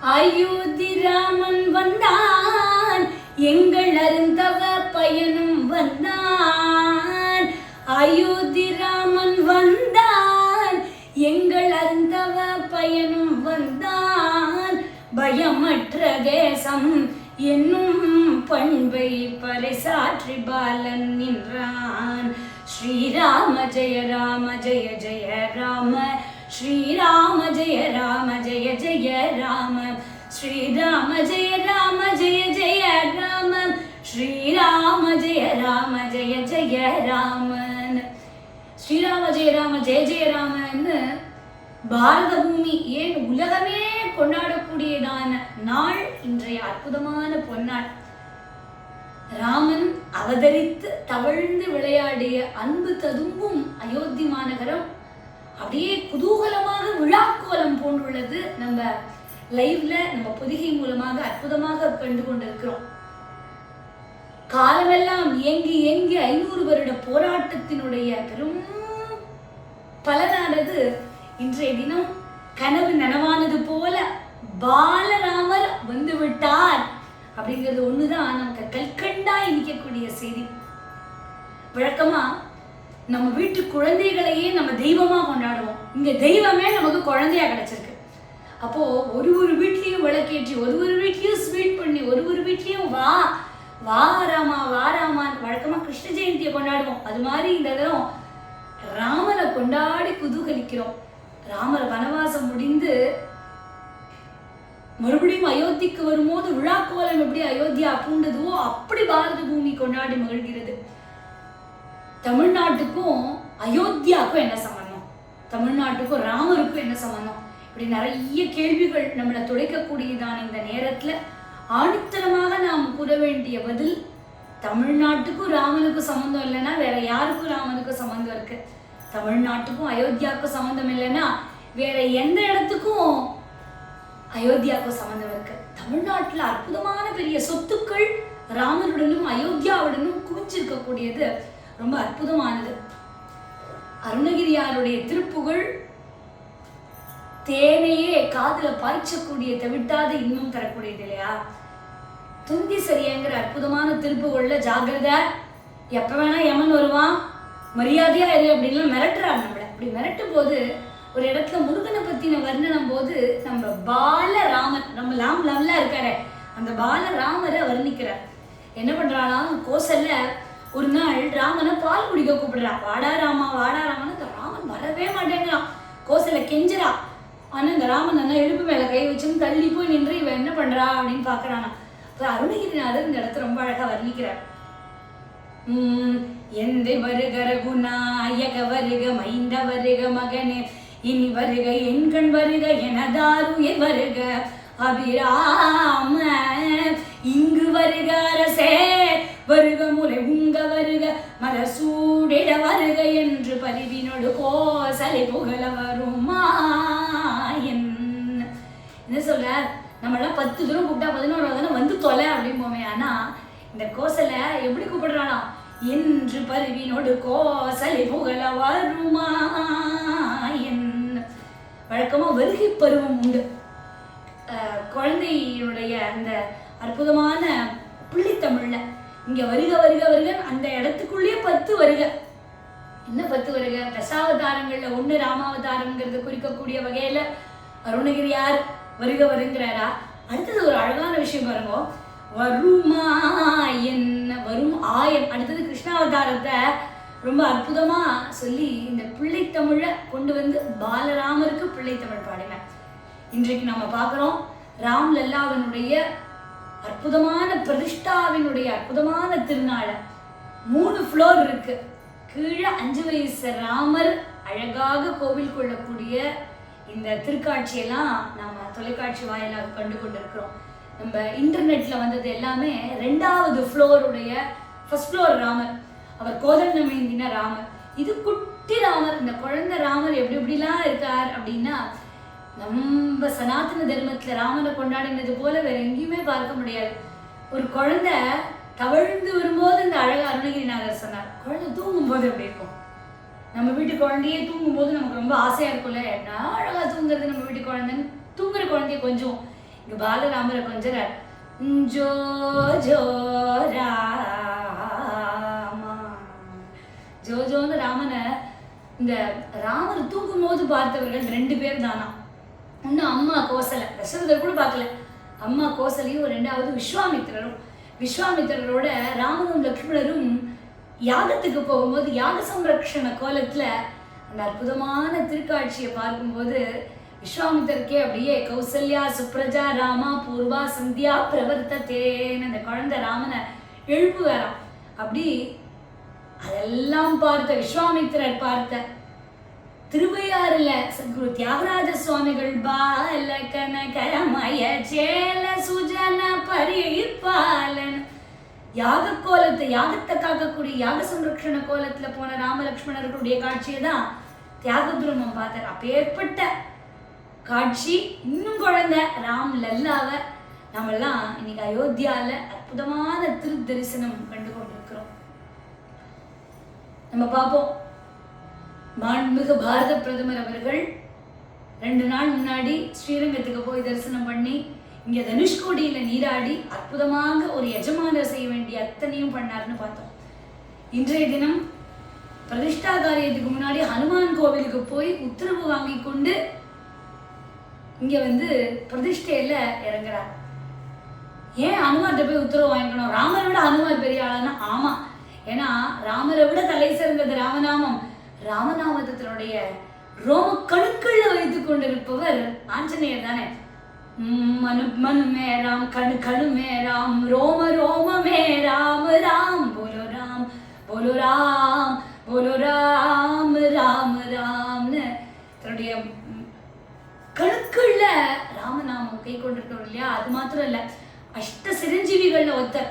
அயோத்தி ராமன் வந்தான். எங்கள் அருந்தவ பயனும் வந்தான். அயோத்தி ராமன் வந்தான். எங்கள் அருந்தவ பயனும் வந்தான். பயமற்ற தேசம் என்னும் பண்பை பறைசாற்றி பாலன் நின்றான். ஸ்ரீராம ஜெய ராம ஜெய ஜெய ராம. ஸ்ரீராம ஜெய ராம ஜெய ஜெய ராம. ஸ்ரீராம ஜெய ராம ஜெய ஜெய ராம. ஸ்ரீராம ஜெய ராம ஜெய ஜெய ராமன். ஸ்ரீராம ஜெய ராம ஜெய ஜெய ராமன்னு பாரத பூமி ஏன் உலகமே கொண்டாடக்கூடியதான நாள் இன்றைய அற்புதமான பொன்னாள். ராமன் அவதரித்து தவழ்ந்து விளையாடிய அன்பு ததும்பும் அயோத்தி மாநகரம் அப்படியே குதூகலமாக விழாக்கோலம் போன்றுள்ளது நம்ம லைவ்ல நம்ம பொதிகை மூலமாக அற்புதமாக கண்டு கொண்டிருக்கிறோம். காலமெல்லாம் இயங்கி இயங்கி ஐநூறு வருட போராட்டத்தினுடைய பெரும் பலனானது இன்றைய தினம் கனவு நனவானது போல பாலராமர் வந்து விட்டார் அப்படிங்கிறது ஒண்ணுதான். நமக்கு கல்கண்டாய் நிற்கக்கூடிய செய்தி. வழக்கமா நம்ம வீட்டு குழந்தைகளையே நம்ம தெய்வமா கொண்டாடுவோம். இங்க தெய்வமே நமக்கு குழந்தையா கிடைச்சிருக்கு. அப்போ ஒரு ஒரு வீட்லயும் விளக்கேற்றி ஒரு ஒரு வீட்லயும் ஸ்வீட் பண்ணி ஒரு ஒரு வீட்லயும் வா வா ராமா வா ராமா வழக்கமா கிருஷ்ண ஜெயந்தியை கொண்டாடுவோம். அது மாதிரி இந்த தரம் ராமனை கொண்டாடி குதூகலிக்கிறோம். ராமர் வனவாசம் முடிந்து மறுபடியும் அயோத்திக்கு வரும்போது விழாக்கோலம் எப்படி அயோத்தியா பூண்டதுவோ அப்படி பாரத பூமி கொண்டாடி மகிழ்கிறது. தமிழ்நாட்டுக்கும் அயோத்தியாவுக்கும் என்ன சம்பந்தம்? தமிழ்நாட்டுக்கும் ராமருக்கும் என்ன சம்பந்தம்? இப்படி நிறைய கேள்விகள் நம்மளை துடைக்கக்கூடியதான் இந்த நேரத்தில் ஆணித்தரமாக நாம் கூற வேண்டிய பதில் தமிழ்நாட்டுக்கும் ராமனுக்கும் சம்மந்தம் இல்லைன்னா வேற யாருக்கும் ராமனுக்கும் சம்மந்தம் இருக்கு. தமிழ்நாட்டுக்கும் அயோத்தியாவுக்கும் சம்மந்தம் இல்லைன்னா வேற எந்த இடத்துக்கும் அயோத்தியாவுக்கும் சம்மந்தம் இருக்கு. தமிழ்நாட்டில் அற்புதமான பெரிய சொத்துக்கள் ராமனுடனும் அயோத்தியாவுடனும் குவிச்சிருக்கக்கூடியது ரொம்ப அற்புதமானது. அருணகிரியாருடைய திருப்புகழ் தேனையே காதில் பாய்ச்சக்கூடிய தவிட்டாத இன்னும் தரக்கூடியது இல்லையா? துந்தி சரியங்கிற அற்புதமான திருப்புகள்ல ஜாகிரத. எப்போ வேணா யமன் வருவான். மரியாதையா இரு அப்படின்லாம் மிரட்டுறாரு நம்மளை. அப்படி மிரட்டும் போது ஒரு இடத்துல முருகனை பத்தின வர்ணனம் போது நம்ம பாலராமர் நம்ம லாம் லவ்ல இருக்காரு அந்த பாலராமரை வர்ணிக்கிறார். என்ன பண்றானா கோசல்ல ஒரு நாள் ராமனை பால் குடிக்க கூப்பிடுறான் வாடா ராமா வாடா ராமன் ராமன் வரவே மாட்டேங்கிறான். கோசல கெஞ்சுறா. ஆனால் இந்த ராமன் அண்ணா எழுப்பு மேலே கை வச்சுன்னு தள்ளி போய் நின்று இவன் என்ன பண்றா அப்படின்னு பார்க்குறானா அப்ப அருணகிரிநாதர் இந்த இடத்த ரொம்ப அழகா வர்ணிக்கிறார். உம் எந்தை வருக ஐயக வருக மைந்த வருக மகனே இனி வருக என் கண் வருக எனதாருயிர் வருக. அபிராம இங்கு வருக அரசே வருக முறை உங்க வருக மலசூடிட வருக என்று பரிவினோடு கோசலை புகழ வருமா? என்ன சொல்ல நம்மளாம் பத்து தூரம் கூப்பிட்டா பதினோரு தானே வந்து தொலை அப்படிம்போமே. ஆனா இந்த கோசலை எப்படி கூப்பிடுறானா? என்று பருவினோடு கோசலை புகழ வருமாயன் வழக்கமா வருகை பருவம் உண்டு. குழந்தையினுடைய அந்த அற்புதமான புள்ளித்தமிழ்ல இங்க வருக வருக வருக அந்த இடத்துக்குள்ளேயே பத்து வருக. என்ன பத்து வருக? தசாவதாரங்கள்ல ஒண்ணு ராமாவதாரங்கிறத குறிக்கக்கூடிய வகையில அருணகிரியார் வருக வருங்கிறாரா அடுத்தது ஒரு அழகான விஷயம் பாருங்க. வருமாயன் வரும் ஆயன் அடுத்தது கிருஷ்ணாவதாரத்தை ரொம்ப அற்புதமா சொல்லி இந்த பிள்ளைத்தமிழை கொண்டு வந்து பாலராமருக்கு பிள்ளைத்தமிழ் பாடினார் இன்றைக்கு நம்ம பார்க்குறோம் ராம் லல்லாவினுடைய அற்புதமான பிரதிஷ்டாவினுடைய அற்புதமான திருநாளை. மூணு ஃப்ளோர் இருக்கு. கீழே அஞ்சு வயசு ராமர் அழகாக கோவில் கொள்ளக்கூடிய இந்த திருக்காட்சியெல்லாம் நம்ம தொலைக்காட்சி வாயிலாக கண்டு கொண்டிருக்கிறோம் நம்ம இன்டர்நெட்ல வந்தது எல்லாமே ரெண்டாவது ஃப்ளோருடைய ஃபர்ஸ்ட் ஃப்ளோர் ராமர். அவர் கோதல் ஏந்தின ராமர். இது குட்டி ராமர். இந்த குழந்தை ராமர் எப்படி எப்படிலாம் இருக்கார் அப்படின்னா நம்ம சனாதன தர்மத்துல ராமனை கொண்டாடினது போல வேற எங்கேயுமே பார்க்க முடியாது. ஒரு குழந்தை தவழ்ந்து வரும்போது இந்த அழக அருணகிரிநாதர் சொன்னார் குழந்தை தூங்கும் போது எப்படி இருக்கும்? நம்ம வீட்டு குழந்தையே தூங்கும் போது நமக்கு ரொம்ப ஆசையா இருக்கும்ல. என்ன அழகா தூங்குறது நம்ம வீட்டு குழந்தைன்னு? தூங்குற குழந்தைய கொஞ்சம். இங்க பாலராமரை கொஞ்சம் ஜோ ஜோ ராமா ஜோ ஜோன்னு ராமனை இந்த ராமர் தூங்கும் போது பார்த்தவர்கள் ரெண்டு பேர் தானா? இன்னும் அம்மா கோசலை. தசரதர் கூட பார்க்கல. அம்மா கோசலையும் ரெண்டாவது விஸ்வாமித்திரரும். விஸ்வாமித்திரரோட ராமனும் லக்ஷ்மணரும் யாகத்துக்கு போகும்போது யாக சம்ரக்ஷண கோலத்துல அந்த அற்புதமான திருக்காட்சியை பார்க்கும்போது விஸ்வாமித்தருக்கே அப்படியே கௌசல்யா சுப்ரஜா ராமா பூர்வா சந்தியா பிரவர்த்தத்தேன்னு அந்த குழந்தை ராமனை எழுப்புவாராம் அப்படி அதெல்லாம் பார்த்த விஸ்வாமித்திரர் பார்த்த திருவையாறுல சத்குரு தியாகராஜ சுவாமிகள் பால கனகரமய சேல சுஜன பரிபாலன் யாக கோலத்தை யாகத்தை காக்கக்கூடிய யாக சம்ரக்ஷண கோலத்துல போன ராமலக்ஷ்மணர்களுடைய காட்சியை தான் தியாக துருமம் பார்த்தார் அப்பேற்பட்ட காட்சி இன்னும் குழந்தை ராம் லல்லாவை நம்மெல்லாம் இன்னைக்கு அயோத்தியால அற்புதமான திரு தரிசனம் கண்டு கொண்டிருக்கிறோம். நம்ம பார்ப்போம். மாண்புமிகு பாரத பிரதமர் அவர்கள் ரெண்டு நாள் முன்னாடி ஸ்ரீரங்கத்துக்கு போய் தரிசனம் பண்ணி இங்கே தனுஷ்கோடியில் நீராடி அற்புதமாக ஒரு எஜமானர் செய்ய வேண்டிய அத்தனையும் பண்ணாருன்னு பார்த்தோம். இன்றைய தினம் பிரதிஷ்டா காரியத்துக்கு முன்னாடி ஹனுமான் கோவிலுக்கு போய் உத்தரவு வாங்கி கொண்டு இங்கே வந்து பிரதிஷ்டையில் இறங்குறார். ஏன் அனுமார்கிட்ட போய் உத்தரவு வாங்கிக்கணும்? ராமரை விட அனுமார் பெரிய ஆளானா? ஆமாம் ஏன்னா ராமரை விட தலை சிறந்தது ராமநாமம். ராமநாமத்தினுடைய ரோம கணுக்கள்ல வைத்துக் கொண்டிருப்பவர் ஆஞ்சநேயர் தானே? உம் மனு மனு மே ராம் கணு கணு மே ராம் ரோம ரோம மே ராம் ராம் போலோ ராம் போலோ ராம் போலோ ராம் ராம் ராம்னு தன்னுடைய உம், ராமநாமம் கை கொண்டிருக்கிறோம் இல்லையா அது மாத்திரம் இல்ல அஷ்ட சிரஞ்சீவிகள்ல ஒருத்தர்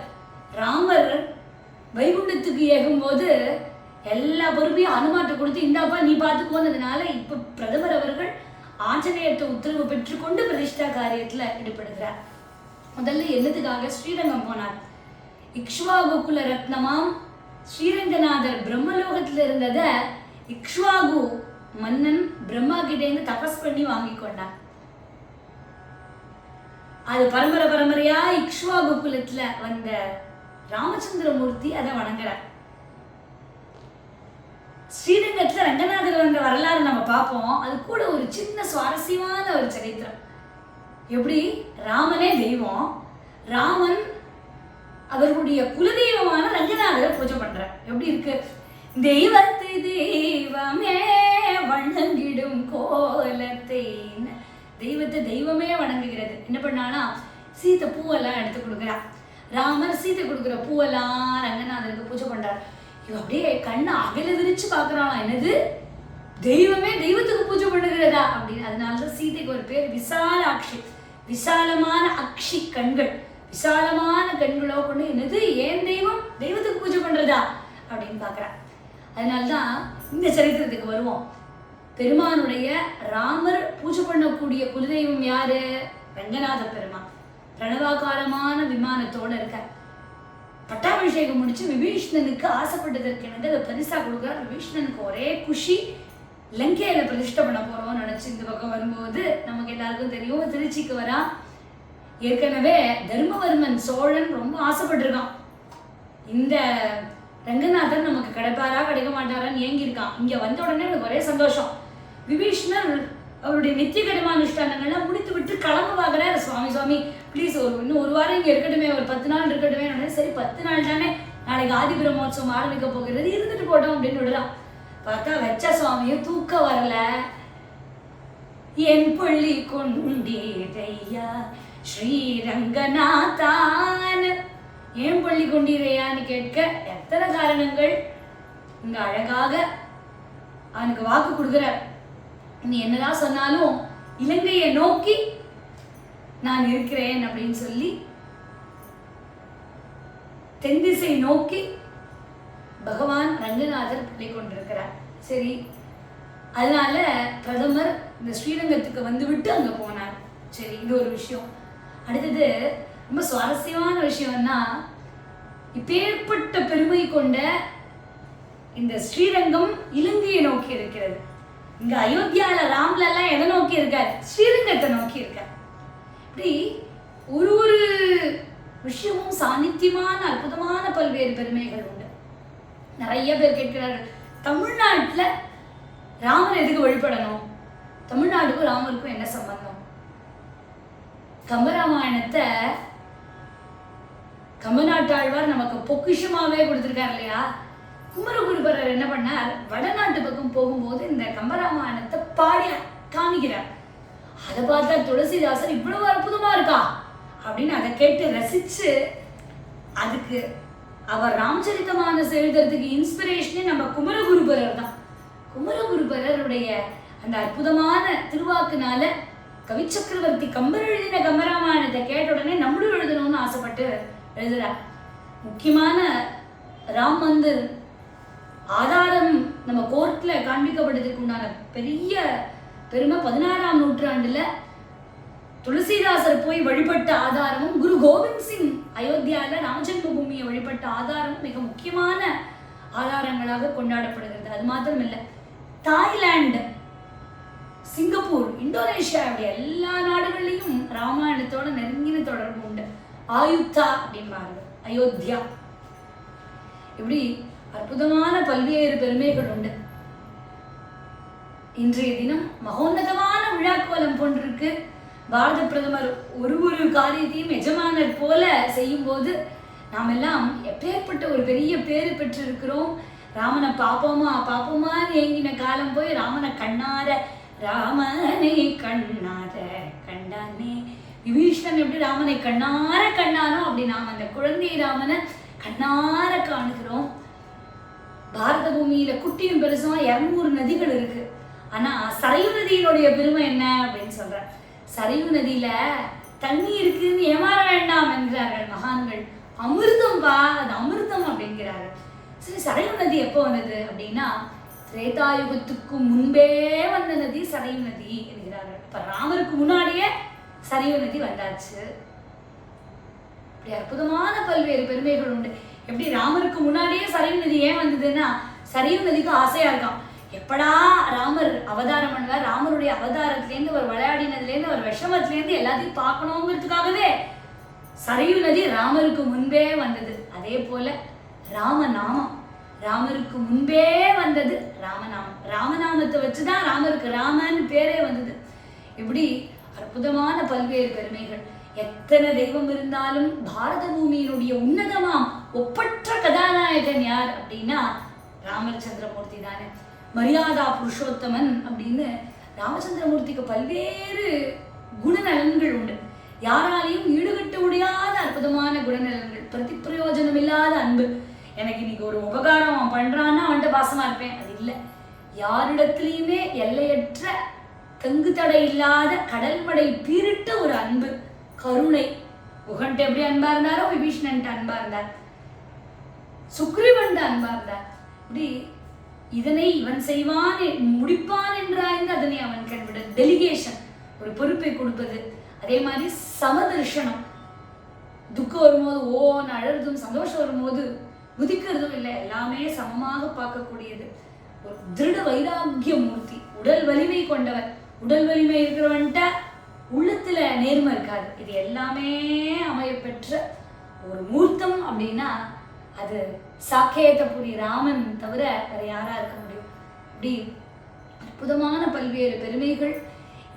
ராமர் வைகுண்டத்துக்கு ஏகும் போது எல்லா பொறுப்பையும் அனுமாட்ட கொடுத்து இந்தாப்பா நீ பார்த்துக்கோனதுனால இப்ப பிரதமர் அவர்கள் ஆஞ்சநேயத்தை உத்தரவு பெற்றுக்கொண்டு பிரதிஷ்டா காரியத்துல ஈடுபடுகிறார். முதல்ல என்னதுக்காக ஸ்ரீரங்கம் போனார். இக்ஷ்வாகுக்குல ரத்னமாம் ஸ்ரீரங்கநாதர் பிரம்மலோகத்துல இருந்தத இக்ஷ்வாகு மன்னன் பிரம்மா கிட்டேருந்து தபஸ் பண்ணி வாங்கி கொண்டார். அது பரம்பரை பரம்பரையா இக்ஷ்வாகு குலத்துல வந்த ராமச்சந்திரமூர்த்தி அதை வணங்குறார். ஸ்ரீரங்கத்தில் ரங்கநாதர் வரலாறு நம்ம பார்ப்போம். அது கூட ஒரு சின்ன சுவாரஸ்யமான ஒரு சரித்திரம். எப்படி? ராமனே தெய்வம். ராமன் அவர்களுடைய குலதெய்வமான ரங்கநாதரை பூஜை பண்ற எப்படி இருக்கு? தெய்வத்தை தெய்வமே வணங்கிடும் கோலத்தை தெய்வத்தை தெய்வமே வணங்குகிறது. என்ன பண்ணானா சீத்தை பூவெல்லாம் எடுத்து கொடுக்குறா ராமர் சீத்தை கொடுக்குற பூவெல்லாம் ரங்கநாதருக்கு பூஜை பண்றார். இவன் அப்படியே கண்ணை அகல விரிச்சு பார்க்கறாளாம் என்னது? தெய்வமே தெய்வத்துக்கு பூஜை பண்ணுகிறதா? அப்படின்னு. அதனாலதான் சீதைக்கு ஒரு பேர் விசாலாட்சி விசாலமான அக்ஷி கண்கள். விசாலமான கண்களோ கொண்டு என்னது? ஏன் தெய்வம் தெய்வத்துக்கு பூஜை பண்றதா? அப்படின்னு பார்க்கறா. அதனால்தான் இந்த சரித்திரத்துக்கு வருவோம். பெருமானுடைய ராமர் பூஜை பண்ணக்கூடிய குலதெய்வம் யாரு? ரங்கநாத பெருமான். பிரணவாகாரமான விமானத்தோட இருக்க பட்டாபிஷேகம் முடிச்சு விபீஷ்ணனுக்கு ஆசைப்பட்டதற்கு எனக்கு அதை பரிசா கொடுக்குறார். விபீஷ்ணனுக்கு ஒரே குஷி லங்கையில பிரதிஷ்டை பண்ண போறோம்னு நினைச்சு இந்த பக்கம் வரும்போது நமக்கு எல்லாருக்கும் தெரியும். திருச்சிக்கு வரா. ஏற்கனவே தர்மவர்மன் சோழன் ரொம்ப ஆசைப்பட்டிருக்கான். இந்த ரங்கநாதன் நமக்கு கிடைப்பாரா கிடைக்க மாட்டாரான்னு ஏங்கியிருக்கான். இங்க வந்த உடனே எனக்கு ஒரே சந்தோஷம். விபீஷ்ணர் அவருடைய நித்திய அனுஷ்டானங்கள்லாம் முடித்து விட்டு கிளம்ப சுவாமி சுவாமி ப்ளீஸ் ஒரு இன்னும் ஒரு வாரம் இங்கே இருக்கட்டுமே ஒரு பத்து நாள் இருக்கட்டுமே. சரி பத்து நாள் தானே. நாளைக்கு ஆதி பிரம்மோற்சவம் ஆரம்பிக்க போகிறது. இருந்துட்டு போட்டோம் அப்படின்னு விடலாம். பார்த்தா வச்ச சுவாமியும் தூக்கம் வரல. என் பள்ளி கொண்டீரையா ஸ்ரீரங்கநாதான் ஏன் பள்ளி கொண்டீரையான்னு கேட்க எத்தனை காரணங்கள்? இங்க அழகாக அவனுக்கு வாக்கு கொடுக்குறார். நீ என்னதான் சொன்னாலும் இலங்கையை நோக்கி நான் இருக்கிறேன் அப்படின்னு சொல்லி தென் திசை நோக்கி பகவான் ரங்கநாதர் பிள்ளை கொண்டிருக்கிறார். சரி அதனால பிரதமர் இந்த ஸ்ரீரங்கத்துக்கு வந்துவிட்டு அங்க போனார். சரி இது ஒரு விஷயம். அடுத்தது ரொம்ப சுவாரஸ்யமான விஷயம்னா இப்பேற்பட்ட பெருமை கொண்ட இந்த ஸ்ரீரங்கம் இலங்கையை நோக்கி இருக்கிறது. இங்க அயோத்தியால ராம்ல எல்லாம் எதை நோக்கி இருக்கார்? ஸ்ரீரங்கத்தை நோக்கி இருக்கார். இப்படி ஒரு ஒரு விஷயமும் சாநித்தியமான அற்புதமான பல்வேறு பெருமைகள் உண்டு. நிறைய பேர் கேட்கிறார்கள் தமிழ்நாட்டுல ராமர் எதுக்கு வழிபடணும்? தமிழ்நாட்டுக்கும் ராமருக்கும் என்ன சம்பந்தம்? கம்பராமாயணத்தை கம்பநாட்டாழ்வார் நமக்கு பொக்கிஷமாவே கொடுத்துருக்காரு இல்லையா? குமரகுருபரர் என்ன பண்ணார்? வடநாட்டு பக்கம் போகும்போது இந்த கம்பராமாயணத்தை பாடி காமிக்கிறார். அதை பார்த்தா துளசிதாசர் இவ்வளவு அற்புதமா இருக்கா? அப்படின்னு அதை கேட்டு ரசிச்சு அதுக்கு அவர் ராமச்சரித்தமானஸ் எழுதுறதுக்கு இன்ஸ்பிரேஷனே நம்ம குமரகுருபரர் தான். குமரகுருபரருடைய அந்த அற்புதமான திருவாக்குனால கவிச்சக்கரவர்த்தி கம்பர் எழுதின கம்பராமாயணத்தை கேட்ட உடனே நம்மளும் எழுதணும்னு ஆசைப்பட்டு எழுதுறார். முக்கியமான ராம் மந்திர் ஆதாரம் நம்ம கோர்ட்ல காண்பிக்கப்படுறதுக்கு உண்டான பெரிய பெருமை பதினாறாம் நூற்றாண்டுல துளசிதாசர் போய் வழிபட்ட ஆதாரமும் குரு கோவிந்த் சிங் அயோத்தியால ராமஜென்ம பூமியை வழிபட்ட ஆதாரமும் மிக முக்கியமான ஆதாரங்களாக கொண்டாடப்படுகிறது. அது மாத்திரம் இல்லை தாய்லாந்து சிங்கப்பூர் இந்தோனேஷியா அப்படி எல்லா நாடுகள்லையும் ராமாயணத்தோட நெருங்கின தொடர்பு உண்டு. ஆயுத்தா அப்படின்பாங்க அயோத்தியா. இப்படி அற்புதமான பல்வேறு பெருமைகள் உண்டு. இன்றைய தினம் மகோன்னதமான விழாக்கோலம் போன்றிருக்கு. பாரத பிரதமர் ஒரு ஒரு காரியத்தையும் எஜமானர் போல செய்யும்போது நாம் எல்லாம் எப்பேற்பட்ட ஒரு பெரிய பேரு பெற்றிருக்கிறோம். ராமனை பாப்போமா பாப்போமான்னு ஏங்கின காலம் போய் ராமனை கண்ணார ராமனை கண்ணார கண்டானே விபீஷ்ணன் எப்படி ராமனை கண்ணார கண்ணானோ? அப்படி நாம் அந்த குழந்தை ராமனை கண்ணார காணுகிறோம். பாரத பூமியில குட்டியும் பெருசுமா இருநூறு நதிகள் இருக்கு. ஆனா சரையு நதியினுடைய பெருமை என்ன அப்படின்னு சொல்றேன். சரையு நதியில தண்ணி இருக்குன்னு ஏமாற வேண்டாம் என்கிறார்கள் மகான்கள். அமிர்தம் பா அது அமிர்தம் அப்படிங்கிறார்கள். சரி சரையு நதி எப்போ வந்தது அப்படின்னா திரேதாயுகத்துக்கு முன்பே வந்த நதி சரையு நதி என்கிறார்கள். இப்ப ராமருக்கு முன்னாடியே சரையு நதி வந்தாச்சு. இப்படி அற்புதமான பல்வேறு பெருமைகள் உண்டு. எப்படி ராமருக்கு முன்னாடியே சரையு நதி ஏன் வந்ததுன்னா சரையு நதிக்கு ஆசையா இருக்கான் எப்படா ராமர் அவதாரம் பண்ணுவார் ராமருடைய அவதாரத்திலேருந்து அவர் விளையாடினதுலேருந்து அவர் விஷமத்திலேருந்து எல்லாத்தையும் பார்க்கணுங்கிறதுக்காகவே சரையு நதி ராமருக்கு முன்பே வந்தது. அதே போல ராமநாமம் ராமருக்கு முன்பே வந்தது ராமநாமம். ராமநாமத்தை வச்சுதான் ராமருக்கு ராமன் பேரே வந்தது. இப்படி அற்புதமான பல்வேறு பெருமைகள். எத்தனை தெய்வம் இருந்தாலும் பாரத பூமியினுடைய உன்னதமாம் ஒப்பற்ற கதாநாயகன் யார் அப்படின்னா ராமச்சந்திரமூர்த்தி தானே. மரியாதா புருஷோத்தமன் அப்படின்னு ராமச்சந்திரமூர்த்திக்கு பல்வேறு குணநலன்கள் உண்டு. யாராலையும் ஈடுகட்ட முடியாத அற்புதமான குணநலன்கள் பிரதி பிரயோஜனம் இல்லாத அன்பு. எனக்கு இன்னைக்கு ஒரு உபகாரம் அவன் பண்றான்னா அவன்கிட்ட பாசமா இருப்பேன். அது இல்லை. யாரிடத்துலையுமே எல்லையற்ற தங்கு தடை இல்லாத கடல் பீரிட்ட ஒரு அன்பு. கருணை. குகன்ட்ட எப்படி அன்பா இருந்தாரோ விபீஷணன்ட்ட அன்பா இருந்தார். சுக்ரீவன்ட்ட அன்பா இருந்தார். இப்படி இதனை இவன் செய்வான் முடிப்பான் என்றாய்ந்து அதனை அவன் கண்விட டெலிகேஷன் ஒரு பொறுப்பை கொடுப்பது அதே மாதிரி சமதர்ஷனம். துக்கம் வரும்போது ஓன்னு அழறதும் சந்தோஷம் வரும்போது குதிக்கிறதும் இல்லை. எல்லாமே சமமாக பார்க்கக்கூடியது. ஒரு திருட வைராக்கிய மூர்த்தி உடல் வலிமை கொண்டவர் உடல் வலிமை இருக்கிறவன்ட்ட உள்ளத்துல நேர்மை இருக்காது. இது எல்லாமே அமையப்பெற்ற ஒரு மூர்த்தம் அப்படின்னா அது சாக்கேதபுரி ராமன் தவிர வேற யாரா இருக்க முடியும். இப்படி அற்புதமான பல்வேறு பெருமைகள்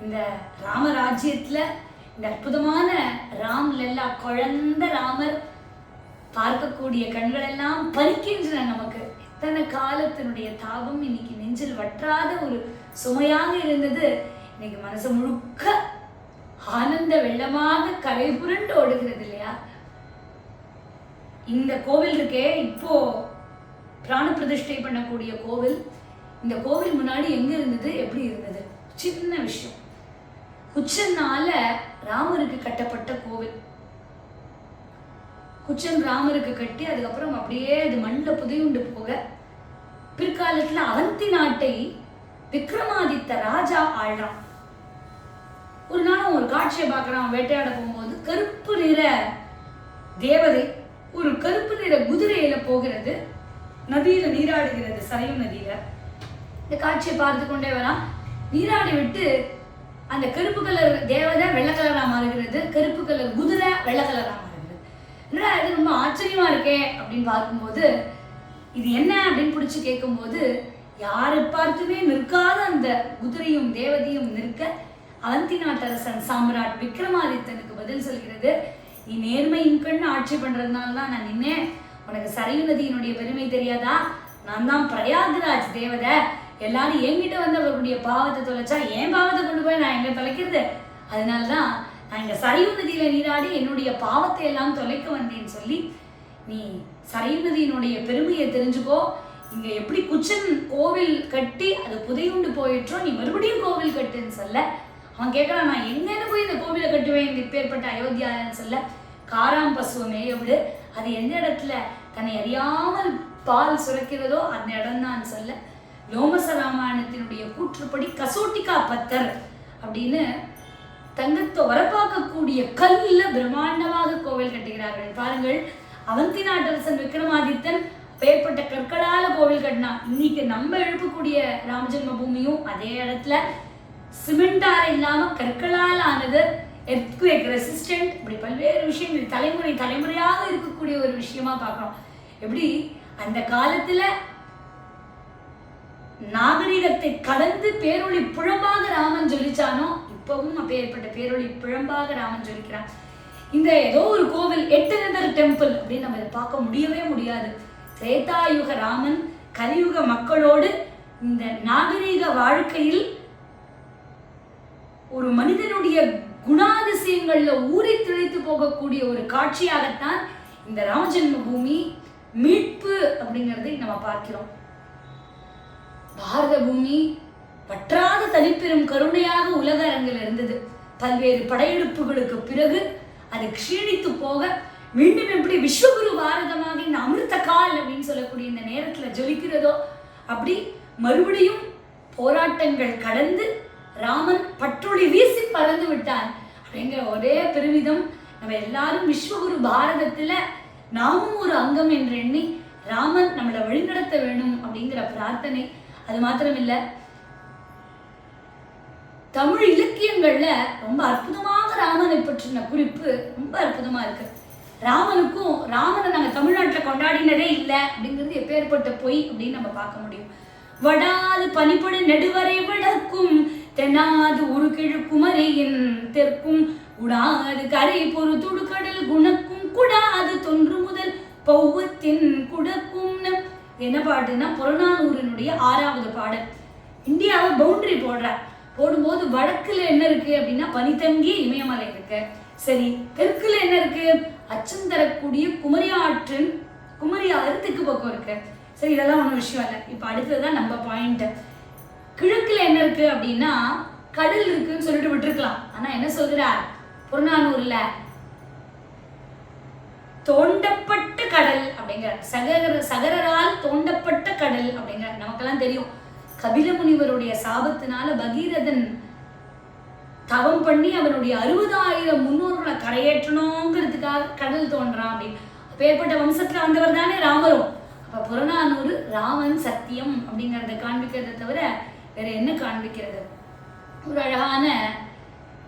இந்த ராமராஜ்யத்துல இந்த அற்புதமான ராம் லல்லா குழந்த ராமர் பார்க்கக்கூடிய கண்கள் எல்லாம் பறிக்கின்றன நமக்கு. எத்தனை காலத்தினுடைய தாபம் இன்னைக்கு நெஞ்சில் வற்றாத ஒரு சுமையாக இருந்தது. இன்னைக்கு மனசு முழுக்க ஆனந்த வெள்ளமாக கரை புரண்டு ஓடுகிறது இல்லையா இந்த கோவில் இருக்கே இப்போ பிராண பிரதிஷ்டை பண்ணக்கூடிய கோவில். இந்த கோவில் முன்னாடி எங்க இருந்தது எப்படி இருந்தது? சின்ன விஷயம். குச்சனால ராமருக்கு கட்டப்பட்ட கோவில். குச்சன் ராமருக்கு கட்டி அதுக்கப்புறம் அப்படியே அது மண்ணில் புதையுண்டு போக பிற்காலத்துல அவந்தி நாட்டை விக்ரமாதித்த ராஜா ஆழ்றான். ஒரு நாள் ஒரு காட்சியை பார்க்குறான். வேட்டையாட போகும்போது கருப்பு நிற தேவதை ஒரு கருப்பு நிற குதிரையில போகிறது. நதியில நீராடுகிறது சரையும் நதியில. இந்த காட்சியை பார்த்து கொண்டே வரா நீராடி விட்டு அந்த கருப்பு கலர் தேவதை வெள்ளை கலரா மாறுகிறது. கருப்பு கலர் குதிரை வெள்ளை கலராக மாறுகிறது. என்னடா இது ரொம்ப ஆச்சரியமா இருக்கே அப்படின்னு பார்க்கும்போது இது என்ன அப்படின்னு பிடிச்சி கேட்கும்போது யாரை பார்த்துமே நிற்காத அந்த குதிரையும் தேவதையும் நிற்க அவந்தி நாட்டரசன் சாம்ராட் விக்ரமாதித்தனுக்கு பதில் சொல்கிறது நீ நேர்மையின் பெண் ஆட்சி பண்றதுனால தான் நான் நின்னேன். உனக்கு சரையு நதியினுடைய பெருமை தெரியாதா? நான் தான் பிரயாகராஜ் தேவதை. எல்லாரும் என்கிட்ட வந்து அவர்களுடைய பாவத்தை தொலைச்சா என் பாவத்தை கொண்டு போய் நான் எங்க தொலைக்கிறது? அதனால தான் நான் இங்க சரையு நதியில நீராடி என்னுடைய பாவத்தை எல்லாம் தொலைக்க வந்தேன்னு சொல்லி நீ சரையு நதியினுடைய பெருமையை தெரிஞ்சுக்கோ. இங்க எப்படி குச்சன் கோவில் கட்டி அது புதையுண்டு போயிட்டோம் நீ மறுபடியும் கோவில் கட்டுன்னு சொல்ல அவன் கேட்கறான் நான் எங்கன்னு போய் இந்த கோவிலை கட்டுவேன் இந்த இப்பேற்பட்ட அயோத்தியான்னு சொல்ல காராம் பசுவை மேய அது எந்த இடத்துல தன்னை அறியாமல் பால் சுரக்கிறதோ அந்த இடம்தான் சொல்ல லோமச ராமாயணத்தினுடைய கூற்றுப்படி கசோட்டிகா பத்தர் அப்படின்னு தங்கத்தை வரப்பாக்கக்கூடிய கல்ல பிரம்மாண்டமாக கோவில் கட்டுகிறார்கள். பாருங்கள் அவந்தி நாட்டரசன் விக்ரமாதித்தன் பேர்பட்ட கற்களால கோவில் கட்டினான். இன்னைக்கு நம்ம எழுப்பக்கூடிய ராமஜென்ம பூமியும் அதே இடத்துல சிமெண்டால இல்லாம கற்களால் ஆனது எர்த்குவேக் ரெசிஸ்டன்ட் இப்படி பல்வேறு விஷயங்கள் தலைமுறை தலைமுறையாக இருக்கக்கூடிய ஒரு விஷயமா பார்க்குறோம். எப்படி? அந்த காலத்துல நாகரிகத்தை கடந்து பேரொளி புழம்பாக ராமன் ஜொலிச்சானோ இப்பவும் அப்பேற்பட்ட பேரொளி புழம்பாக ராமன் ஜொலிக்கிறான். இந்த ஏதோ ஒரு கோவில் எட்டுநந்தர் டெம்பிள் அப்படின்னு நம்ம இதை பார்க்க முடியவே முடியாது. திரேதாயுக ராமன் கலியுக மக்களோடு இந்த நாகரீக வாழ்க்கையில் ஒரு மனிதனுடைய குணாதிசயங்கள்ல ஊறி திளைத்து போகக்கூடிய ஒரு காட்சியாகத்தான் இந்த ராமஜென்ம பூமி மீட்பு அப்படிங்கிறதை நம்ம பார்க்கிறோம். பாரத பூமி பற்றாத தனிப்பெரும் கருணையாக உலக அரங்கில் இருந்தது. பல்வேறு படையெடுப்புகளுக்கு பிறகு அது க்ஷீணித்து போக மீண்டும் எப்படி விஸ்வகுரு பாரதமாக இந்த அமிர்த கால் அப்படின்னு சொல்லக்கூடிய இந்த நேரத்துல ஜொலிக்கிறதோ அப்படி மறுபடியும் போராட்டங்கள் கடந்து ராமன் பற்றொளி வீசி பறந்து விட்டார். அப்படிங்கிற ஒரே பெருமிதம் நம்ம எல்லாரும் விஸ்வகுரு பாரதத்துல நாமும் ஒரு அங்கம் என்று எண்ணி ராமன் நம்மளை வழிநடத்த வேணும் அப்படிங்கிற பிரார்த்தனை. அது மாத்திரம் இல்ல தமிழ் இலக்கியங்கள்ல ரொம்ப அற்புதமாக ராமனை பற்றின குறிப்பு ரொம்ப அற்புதமா இருக்கு. ராமனுக்கும் ராமனை நாங்க தமிழ்நாட்டுல கொண்டாடினதே இல்லை அப்படிங்கிறது எப்பேற்பட்ட பொய் அப்படின்னு நம்ம பார்க்க முடியும். வடாது பனிப்படு நெடுவரை விளக்கும் தென்னாது ஒரு கிழக்குமரையின் தெற்கும் உடாது கரை பொறு துடுக்கடல் குணக்கும் குடாது தொன்று முதல் பௌவத்தின் குடக்கும் என்ன பாட்டுன்னா புறநானூரினுடைய ஆறாவது பாடல். இந்தியாவை பவுண்டரி போடுற போடும்போது வடக்குல என்ன இருக்கு அப்படின்னா பனித்தங்கிய இமயமலை இருக்கு. சரி தெற்குல என்ன இருக்கு? அச்சம் தரக்கூடிய குமரி ஆற்றின் குமரி ஆறு தெற்கு பக்கம் இருக்கு. சரி இதெல்லாம் ஒன்றும் விஷயம் இல்லை. இப்போ அடுத்ததுதான் நம்ம பாயிண்ட் கிழக்குல என்ன இருக்கு அப்படின்னா கடல் இருக்குன்னு சொல்லிட்டு விட்டுருக்கலாம். ஆனா என்ன சொல்கிறார் புறநானூர்ல தோண்டப்பட்ட கடல் அப்படிங்கிற சகர சகரரால் தோண்டப்பட்ட கடல் அப்படிங்கிற நமக்கெல்லாம் தெரியும். கபில முனிவருடைய சாபத்தினால பகீரதன் தவம் பண்ணி அவனுடைய அறுபதாயிரம் முன்னோர்களை கரையேற்றணுங்கிறதுக்காக கடல் தோன்றான் அப்படின்னு. அப்பேற்பட்ட வம்சத்துல வந்தவர் தானே ராமரும். அப்ப புறநானூறு ராமன் சத்தியம் அப்படிங்கறத காண்பிக்கிறத தவிர வேற என்ன காண்பிக்கிறது? ஒரு அழகான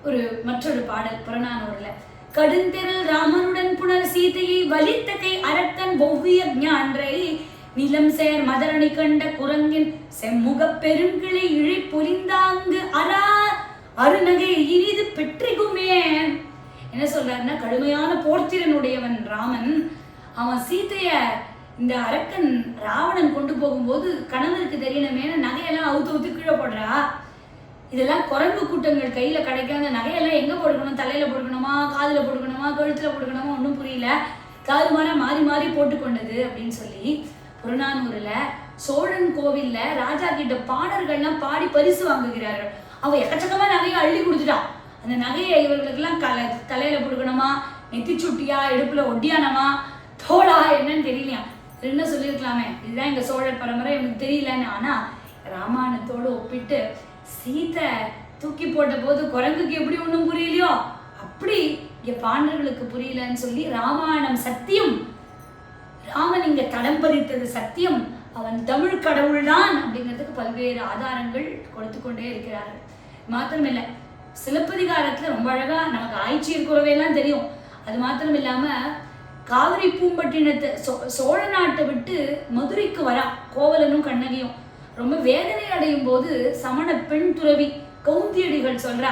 ஒரு மற்றொரு பாடல் புறநானூரில் கடுந்திரல் ராமனுடன் புனர் சீதையை வலித்த கை அரக்கன் ஒவ்விய ஞான்றை நிலம் சேர் மதரணி கண்ட குரங்கின் செம்முகப் பெருங்கிளை இழை பொலிந்தாங்கு அரா அருநகை இனிது பெற்றிகுமே. என்ன சொல்றாருன்னா கடுமையான போர்த்திறனுடையவன் ராமன். அவன் சீதைய இந்த அரக்கன் ராவணன் கொண்டு போகும்போது கணவருக்கு தெரியணுமே நகையெல்லாம் அவுத்து அவுத்து கீழே போடுறா. இதெல்லாம் குரங்கு கூட்டங்கள் கையில் கிடைக்காத நகையெல்லாம் எங்கே போட்டுக்கணும் தலையில் போட்டுக்கணுமா காதில் போட்டுக்கணுமா கழுத்தில் போட்டுக்கணுமா ஒன்றும் புரியல. தாறுமாறா மாறி மாறி போட்டுக்கொண்டது அப்படின்னு சொல்லி புறநானூரில் சோழன் கோவிலில் ராஜா கிட்ட பாடல்கள்லாம் பாடி பரிசு வாங்குகிறார்கள். அவள் எக்கச்சக்கமாக நகையை அள்ளி கொடுத்துட்டான். அந்த நகையை இவர்களுக்கெல்லாம் கல தலையில் போட்டுக்கணுமா நெத்திச்சுட்டியா? எடுப்பில் ஒட்டியானமா? தோளா? என்னன்னு தெரியலையா என்ன சொல்லியிருக்கலாமே. இதுதான் எங்க சோழர் பரம்பரை எனக்கு தெரியலன்னு. ஆனா ராமாயணத்தோடு ஒப்பிட்டு சீதை தூக்கி போட்ட போது குரங்குக்கு எப்படி ஒன்றும் புரியலையோ அப்படி இங்கே பாண்டவர்களுக்கு புரியலன்னு சொல்லி ராமாயணம் சத்தியம் ராமன் இங்க தடம் பதித்தது சத்தியம் அவன் தமிழ் கடவுள்தான் அப்படிங்கிறதுக்கு பல்வேறு ஆதாரங்கள் கொடுத்து கொண்டே இருக்கிறார்கள். மாத்திரமில்லை சிலப்பதிகாரத்தில் ரொம்ப அழகா நமக்கு ஆய்ச்சியர் குறவையெல்லாம் தெரியும். அது மாத்திரம் இல்லாமல் காவிரி பூம்பட்டினத்தை சோ சோழ நாட்டை விட்டு மதுரைக்கு வரா. கோவலனும் கண்ணகியும். ரொம்ப வேதனை அடையும் போது சமண பெண் துறவி கௌந்தியடிகள் சொல்றா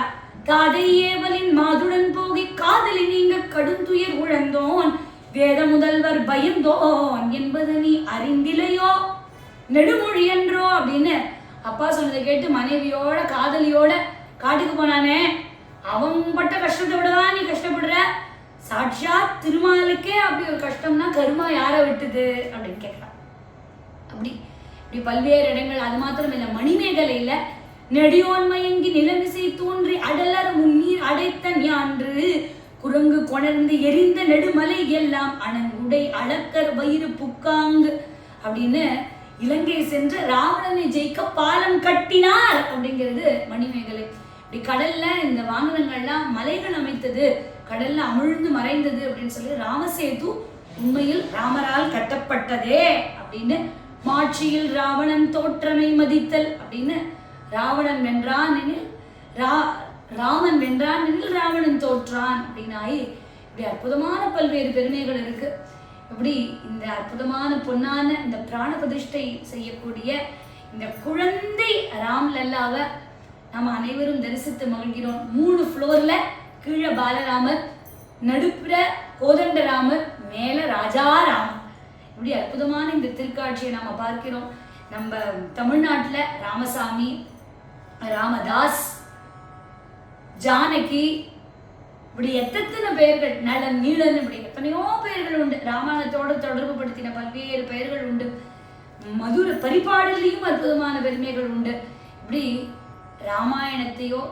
காதை ஏவலின் மாதுடன் போகி காதலி நீங்க கடுந்துயர் உழந்தோன். வேத முதல்வர் பயந்தோன் என்பது நீ அறிந்திலையோ? நெடுமொழி என்றோ? அப்படின்னு அப்பா சொன்னதை கேட்டு மனைவியோட காதலியோட காட்டுக்கு போனானே. அவன் பட்ட கஷ்டத்தை விடவா நீ கஷ்டப்படுற? சாட்சாத் திருமாலுக்கே அப்படி ஒரு கஷ்டம்னா கருமா யாரை விட்டுது அப்படின்னு கேட்கலாம் அப்படி இப்படி பல்வேறு இடங்கள் அது மாத்திரம் இல்லை மணிமேகலையில நெடியோன்மையங்கி நிலமிசை தோன்றி அடலர் முன்னீர் அடைத்த ஞான்று குரங்கு கொணர்ந்து எரிந்த நெடுமலை எல்லாம் அணங்குடை அளக்கர் வயிறு புக்காங்கு அப்படின்னு இலங்கை சென்று ராவணனை ஜெயிக்க பாலம் கட்டினார் அப்படிங்கிறது மணிமேகலை. இப்படி கடல்ல இந்த வாகனங்கள்லாம் மலைகள் அமைத்தது கடல்ல அமிழ்ந்து மறைந்தது அப்படின்னு சொல்லி ராமசேது உண்மையில் ராமரால் கட்டப்பட்டதே அப்படின்னு மாட்சியில் ராவணன் தோற்றமை மதித்தல் அப்படின்னு ராவணன் வென்றான் எனில் ரா ராமன் வென்றான் எனில் ராவணன் தோற்றான் அப்படின்னாயி இப்படி அற்புதமான பல்வேறு பெருமைகள் இருக்கு. இப்படி இந்த அற்புதமான பொன்னான இந்த பிராண பிரதிஷ்டை செய்யக்கூடிய இந்த குழந்தை ராம்லல்லாவை நாம் அனைவரும் தரிசித்து மகிழ்கிறோம். மூணு ஃப்ளோர்ல கீழே பாலராமர் நடுப்புற கோதண்டராமர் மேல ராஜாராமர் இப்படி அற்புதமான இந்த திருக்காட்சியை நாம பார்க்கிறோம். நம்ம தமிழ்நாட்டில் ராமசாமி ராமதாஸ் ஜானகி இப்படி எத்தனை பெயர்கள் நலன் நீளன் இப்படி எத்தனையோ பெயர்கள் உண்டு. ராமாயணத்தோட தொடர்பு படுத்தின பல்வேறு பெயர்கள் உண்டு. மதுர பரிபாடலையும் அற்புதமான பெருமைகள் உண்டு. இப்படி ராமாயணத்தையோ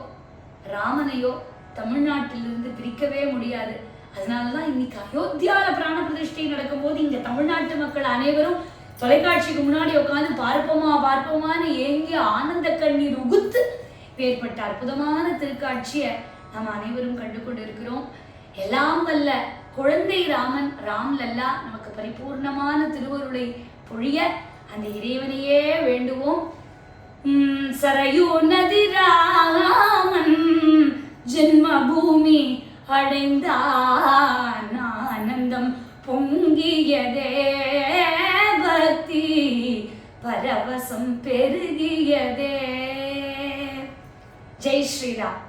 ராமனையோ தமிழ்நாட்டிலிருந்து பிரிக்கவே முடியாது. அதனாலதான் இன்னைக்கு அயோத்தியால பிராண பிரதிஷ்டை நடக்கும்போது இங்க தமிழ்நாட்டு மக்கள் அனைவரும் தொலைக்காட்சிக்கு முன்னாடி உட்காந்து பார்ப்போமா பார்ப்போமான்னு ஏங்கி ஆனந்த கண்ணீர் உகுத்து ஏற்பட்ட அற்புதமான திருக்காட்சியை நாம் அனைவரும் கண்டு கொண்டிருக்கிறோம் எல்லாம் வல்ல குழந்தை ராமன் ராம் லல்லா நமக்கு பரிபூர்ணமான திருவருளை பொழிய அந்த இறைவனையே வேண்டுவோம். உம், சரையூ நதி ராமன் ஜென்மபூமி அடைந்தான். ஆனந்தம் பொங்கியதே பக்தி பரவசம் பெருகியதே ஜெய் ஸ்ரீராம்.